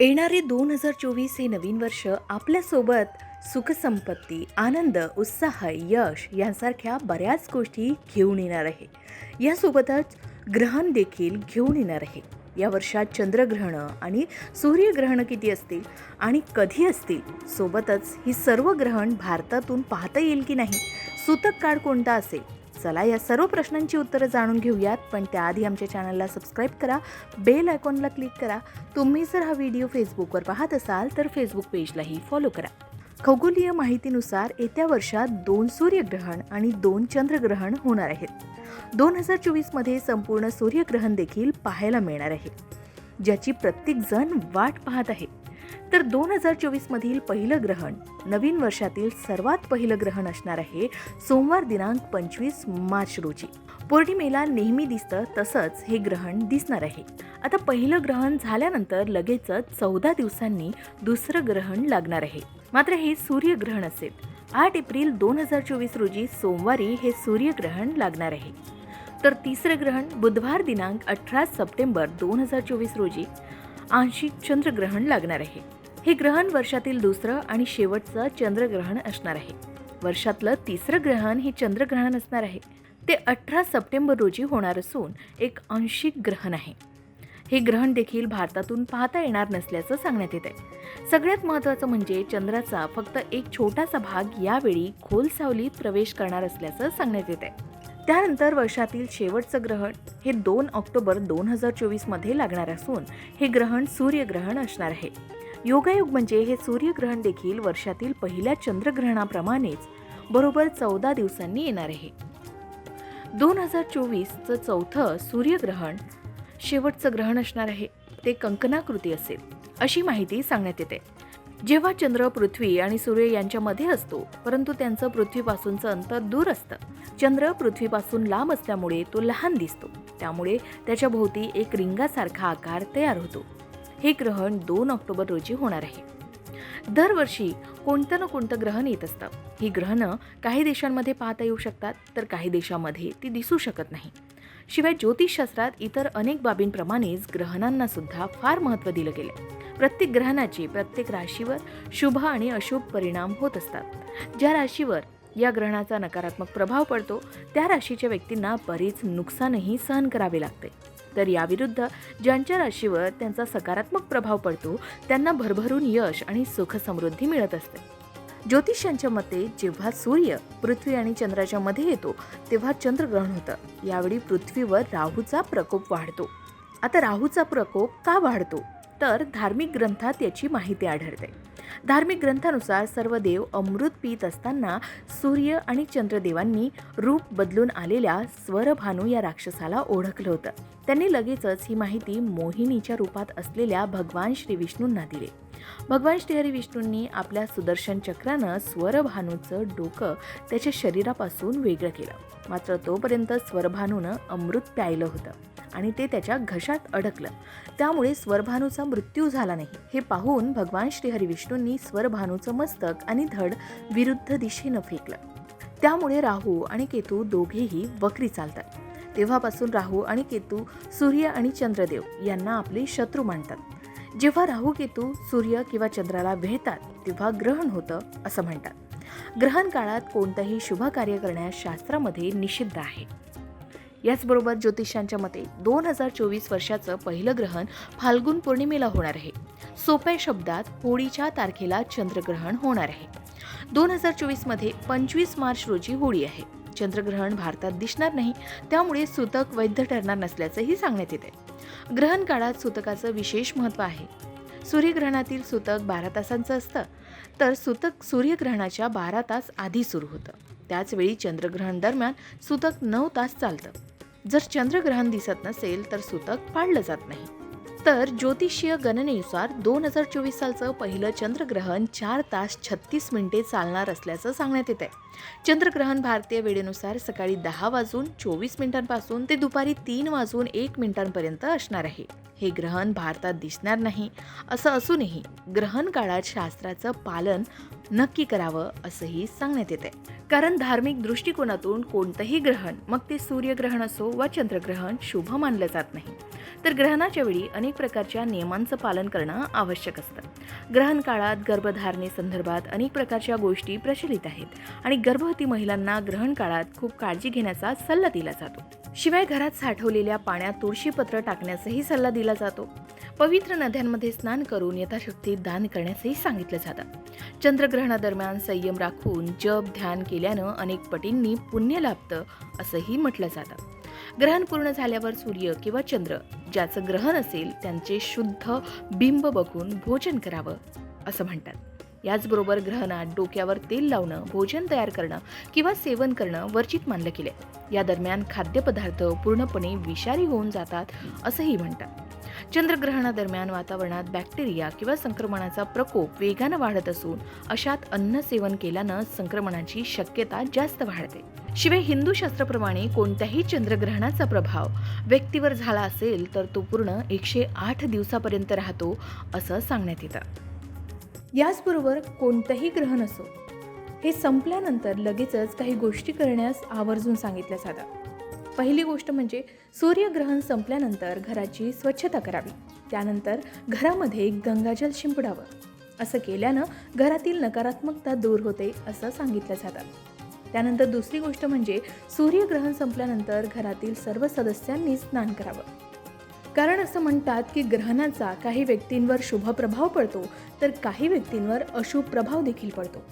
येणारे दोन हजार चोवीस हे नवीन वर्ष आपल्यासोबत सुखसंपत्ती आनंद उत्साह यश यांसारख्या बऱ्याच गोष्टी घेऊन येणार आहे. यासोबतच ग्रहण देखील घेऊन येणार आहे. या वर्षात चंद्रग्रहण आणि सूर्यग्रहण किती असतील आणि कधी असतील सोबतच ही सर्व ग्रहण भारतातून पाहता येईल की नाही? सूतक काळ कोणता असेल? चला या सर्व प्रश्नांची उत्तरं जाणून घेऊयात पण त्याआधी आमच्या चॅनलला सबस्क्राईब करा बेल आयकॉनला क्लिक करा. तुम्ही जर हा व्हिडिओ फेसबुकवर पाहत असाल तर फेसबुक पेजलाही फॉलो करा. खगोलीय माहितीनुसार येत्या वर्षात दोन सूर्यग्रहण आणि दोन चंद्रग्रहण होणार आहेत. दोन हजार चोवीसमध्ये संपूर्ण सूर्यग्रहण देखील पाहायला मिळणार आहे. ज्याची प्रत्येकजण वाट पाहत आहे. तर दोन हजार चोवीसमधील पहिलं ग्रहण नवीन वर्षातील सर्वात पहिलं ग्रहण असणार आहे सोमवार दिनांक पंचवीस मार्च रोजी. पौर्णिमेला नेहमी दिसतं तसंच हे ग्रहण दिसणार आहे. आता पहिलं ग्रहण झाल्यानंतर लगेचच चौदा दिवसांनी दुसरं ग्रहण लागणार आहे. मात्र हे सूर्यग्रहण असेल. आठ एप्रिल दोन हजार चोवीस रोजी सोमवारी हे सूर्यग्रहण लागणार आहे. तर तिसरं ग्रहण बुधवार दिनांक अठरा सप्टेंबर दोन हजार चोवीस रोजी आंशिक चंद्रग्रहण लागणार आहे. हे ग्रहण वर्षातील दुसरं आणि शेवटचं चंद्रग्रहण असणार आहे. वर्षातलं तिसरं ग्रहण हे चंद्रग्रहण असणार आहे. ते अठरा सप्टेंबर रोजी होणार असून एक आंशिक ग्रहण आहे. हे ग्रहण देखील भारतातून पाहता येणार नसल्याचं सांगण्यात येत आहे सगळ्यात महत्त्वाचं म्हणजे चंद्राचा फक्त एक छोटासा भाग यावेळी खोल सावलीत प्रवेश करणार असल्याचं सांगण्यात येत आहे त्यानंतर वर्षातील शेवटचं ग्रहण हे दोन ऑक्टोबर दोन हजार चोवीसमध्ये लागणार असून हे ग्रहण सूर्यग्रहण असणार आहे. योगायोग म्हणजे हे सूर्यग्रहण देखील वर्षातील पहिल्या चंद्रग्रहणाप्रमाणेच बरोबर चौदा दिवसांनी येणार आहे. दोन हजार चोवीसचं चौथं सूर्यग्रहण शेवटचं ग्रहण असणार आहे. ते कंकणाकृती असेल अशी माहिती सांगण्यात येते. जेव्हा चंद्र पृथ्वी आणि सूर्य यांच्यामध्ये असतो परंतु त्यांचं पृथ्वीपासूनचं अंतर दूर असतं. चंद्र पृथ्वीपासून लांब असल्यामुळे तो लहान दिसतो. त्यामुळे त्याच्या भोवती एक रिंगासारखा आकार तयार होतो. हे ग्रहण दोन ऑक्टोबर रोजी होणार आहे. दरवर्षी कोणतं ना कोणतं ग्रहण येत असतं. ही ग्रहणं काही देशांमध्ये पाहता येऊ शकतात तर काही देशामध्ये ती दिसू शकत नाही. शिवाय ज्योतिषशास्त्रात इतर अनेक बाबींप्रमाणेच ग्रहणांना सुद्धा फार महत्त्व दिलं गेलं. प्रत्येक ग्रहणाचे प्रत्येक राशीवर शुभ आणि अशुभ परिणाम होत असतात. ज्या राशीवर या ग्रहणाचा नकारात्मक प्रभाव पडतो त्या राशीच्या व्यक्तींना बरेच नुकसानही सहन करावे लागते. तर याविरुद्ध ज्यांच्या राशीवर त्यांचा सकारात्मक प्रभाव पडतो त्यांना भरभरून यश आणि सुख समृद्धी मिळत असते. ज्योतिषांच्या मते जेव्हा सूर्य पृथ्वी आणि चंद्राच्या मध्ये येतो तेव्हा चंद्रग्रहण होतं. यावेळी पृथ्वीवर राहूचा प्रकोप वाढतो. आता राहूचा प्रकोप का वाढतो? तर धार्मिक ग्रंथात याची माहिती आढळते. धार्मिक ग्रंथानुसार सर्व देव अमृत पित असताना सूर्य आणि चंद्रदेवांनी रूप बदलून आलेल्या स्वरभानू या राक्षसाला ओळखलं होतं. त्यांनी लगेचच ही माहिती मोहिनीच्या रूपात असलेल्या भगवान श्री विष्णूंना दिली. भगवान श्रीहरी विष्णूंनी आपल्या सुदर्शन चक्रानं स्वरभानूचं डोकं त्याच्या शरीरापासून वेगळं केलं. मात्र तोपर्यंत स्वरभानूनं अमृत प्यायलं होतं. आणि ते त्याच्या घशात अडकलं. त्यामुळे स्वरभानूचा मृत्यू झाला नाही. हे पाहून भगवान श्रीहरी विष्णूंनी स्वरभानूचं मस्तक आणि धड विरुद्ध दिशेनं फेकलं. त्यामुळे राहू आणि केतू दोघेही वक्री चालतात. तेव्हापासून राहू आणि केतू सूर्य आणि चंद्रदेव यांना आपले शत्रू मानतात. जेव्हा राहू केतू सूर्य किंवा चंद्राला भेटतात तेव्हा ग्रहण होतं असं म्हणतात. ग्रहण काळात कोणतंही शुभ कार्य करण्यास शास्त्रामध्ये निषिद्ध आहे. याचबरोबर ज्योतिषांच्या मते दोन हजार चोवीस वर्षाचं पहिलं ग्रहण फाल्गुन पौर्णिमेला होणार आहे. सोप्या शब्दात होळीच्या तारखेला चंद्रग्रहण होणार आहे. दोन हजार चोवीसमध्ये पंचवीस मार्च रोजी होळी आहे. चंद्रग्रहण भारतात दिसणार नाही त्यामुळे सूतक वैध ठरणार नसल्याचंही सांगण्यात येते ग्रहण काळात सूतकाचं विशेष महत्त्व आहे. सूर्यग्रहणातील सूतक बारा तासांचं असतं तर सूतक सूर्यग्रहणाच्या बारा तास आधी सुरू होतं. त्याचवेळी चंद्रग्रहण दरम्यान सूतक नऊ तास चालतं. जर चंद्रग्रहण दिसत नसेल तर सुतक पाळलं जात नाही. तर ज्योतिषीय गणनेनुसार दोन हजार चोवीस सालचं पहिलं चंद्रग्रहण चार तास छत्तीस मिनिटे चालणार असल्याचं सांगण्यात येत आहे चंद्रग्रहण भारतीय वेळेनुसार सकाळी दहा वाजून चोवीस मिनिटांपासून ते दुपारी तीन वाजून एक मिनिटांपर्यंत असणार आहे. हे ग्रहण भारतात दिसणार नाही असं असूनही ग्रहण काळात शास्त्राचं पालन नक्की करावं असंही सांगण्यात येते कारण धार्मिक दृष्टिकोनातून कोणतंही ग्रहण मग ते सूर्यग्रहण असो वा चंद्रग्रहण शुभ मानलं जात नाही. तर ग्रहणाच्या वेळी अनेक अनेक प्रकारच्या नियमांचं पालन करणं आवश्यक असतं. ग्रहण काळात गर्भधारणेसंदर्भात अनेक प्रकारच्या गोष्टी प्रचलित आहेत आणि गर्भवती महिलांना ग्रहण काळात खूप काळजी घेण्याचा सल्ला दिला जातो. शिवाय घरात साठवलेल्या पाण्यात तुळशीपत्र टाकण्याचाही सल्ला दिला जातो. पवित्र नद्यांमध्ये स्नान करून यथाशक्ती दान करण्यासही सांगितलं जातं. चंद्रग्रहणादरम्यान संयम राखून जप ध्यान केल्यानं अनेक पटींनी पुण्य लाभतं असंही म्हटलं जातं. ग्रहण पूर्ण झाल्यावर सूर्य किंवा चंद्र ज्याचं ग्रहण असेल त्यांचे शुद्ध बिंब बघून भोजन करावं असं म्हणतात. याचबरोबर ग्रहणात डोक्यावर तेल लावणं भोजन तयार करणं किंवा सेवन करणं वर्जित मानलं गेलंय. या दरम्यान खाद्यपदार्थ पूर्णपणे विषारी होऊन जातात असंही म्हणतात. चंद्रग्रहणादरम्यान वातावरणात बॅक्टेरिया किंवा संक्रमणाचा प्रकोप वेगानं वाढत असून अशात अन्न सेवन केल्यानं संक्रमणाची शक्यता जास्त वाढते. शिवाय हिंदू शास्त्राप्रमाणे कोणत्याही चंद्रग्रहणाचा प्रभाव व्यक्तीवर झाला असेल तर तो पूर्ण एकशे आठ दिवसापर्यंत राहतो असं सांगण्यात येतं. याचबरोबर कोणतंही ग्रहण असो हे संपल्यानंतर लगेचच काही गोष्टी करण्यास आवर्जून सांगितल्या जातात पहिली गोष्ट म्हणजे सूर्यग्रहण संपल्यानंतर घराची स्वच्छता करावी. त्यानंतर घरामध्ये गंगाजल शिंपडावं. असं केल्यानं घरातील नकारात्मकता दूर होते असं सांगितलं जातं. त्यानंतर दुसरी गोष्ट म्हणजे सूर्यग्रहण संपल्यानंतर घरातील सर्व सदस्यांनी स्नान करावं. कारण असं म्हणतात की ग्रहणाचा काही व्यक्तींवर शुभ प्रभाव पडतो तर काही व्यक्तींवर अशुभ प्रभाव देखील पडतो.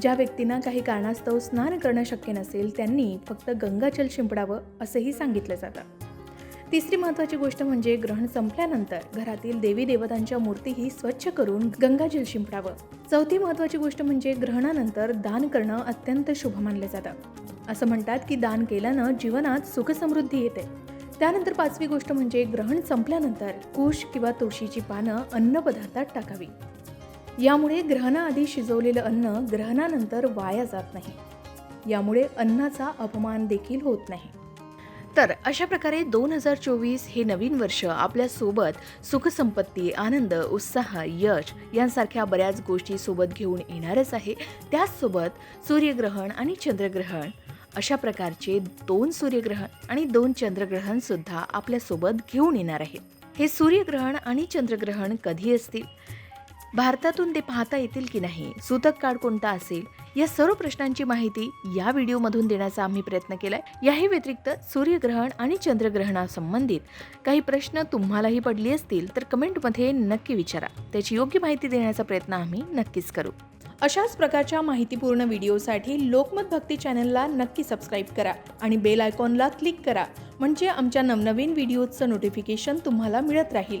ज्या व्यक्तींना काही कारणास्तव स्नान करणं शक्य नसेल त्यांनी फक्त गंगाजल शिंपडावं असंही सांगितलं जातं. तिसरी महत्त्वाची गोष्ट म्हणजे ग्रहण संपल्यानंतर घरातील देवी देवतांच्या मूर्तीही स्वच्छ करून गंगाजल शिंपडावं. चौथी महत्त्वाची गोष्ट म्हणजे ग्रहणानंतर दान करणं अत्यंत शुभ मानलं जातं. असं म्हणतात की दान केल्यानं जीवनात सुखसमृद्धी येते. त्यानंतर पाचवी गोष्ट म्हणजे ग्रहण संपल्यानंतर कुश किंवा तुळशीची पानं अन्नपदार्थात टाकावी. यामुळे ग्रहणाआधी शिजवलेलं अन्न ग्रहणानंतर वाया जात नाही. यामुळे अन्नाचा अपमान देखील होत नाही. तर अशा प्रकारे दोन हजार चोवीस हे नवीन वर्ष आपल्यासोबत सुखसंपत्ती आनंद उत्साह यश यांसारख्या बऱ्याच गोष्टी सोबत घेऊन येणारच आहे. त्याचसोबत सूर्यग्रहण आणि चंद्रग्रहण अशा प्रकारचे दोन सूर्यग्रहण आणि दोन चंद्रग्रहण सुद्धा आपल्यासोबत घेऊन येणार आहे. हे सूर्यग्रहण आणि चंद्रग्रहण कधी असतील? भारतातून ते पाहता येतील की नाही? सूतक काळ कोणता असेल? या सर्व प्रश्नांची माहिती या व्हिडिओमधून देण्याचा आम्ही प्रयत्न केला आहे याही व्यतिरिक्त सूर्यग्रहण आणि चंद्रग्रहणासंबंधित काही प्रश्न तुम्हालाही पडले असतील तर कमेंटमध्ये नक्की विचारा. त्याची योग्य माहिती देण्याचा प्रयत्न आम्ही नक्कीच करू. अशाच प्रकारच्या माहितीपूर्ण व्हिडिओसाठी लोकमत भक्ती चॅनलला नक्की सबस्क्राईब करा आणि बेल आयकॉनला क्लिक करा. म्हणजे आमच्या नवनवीन व्हिडिओचं नोटिफिकेशन तुम्हाला मिळत राहील.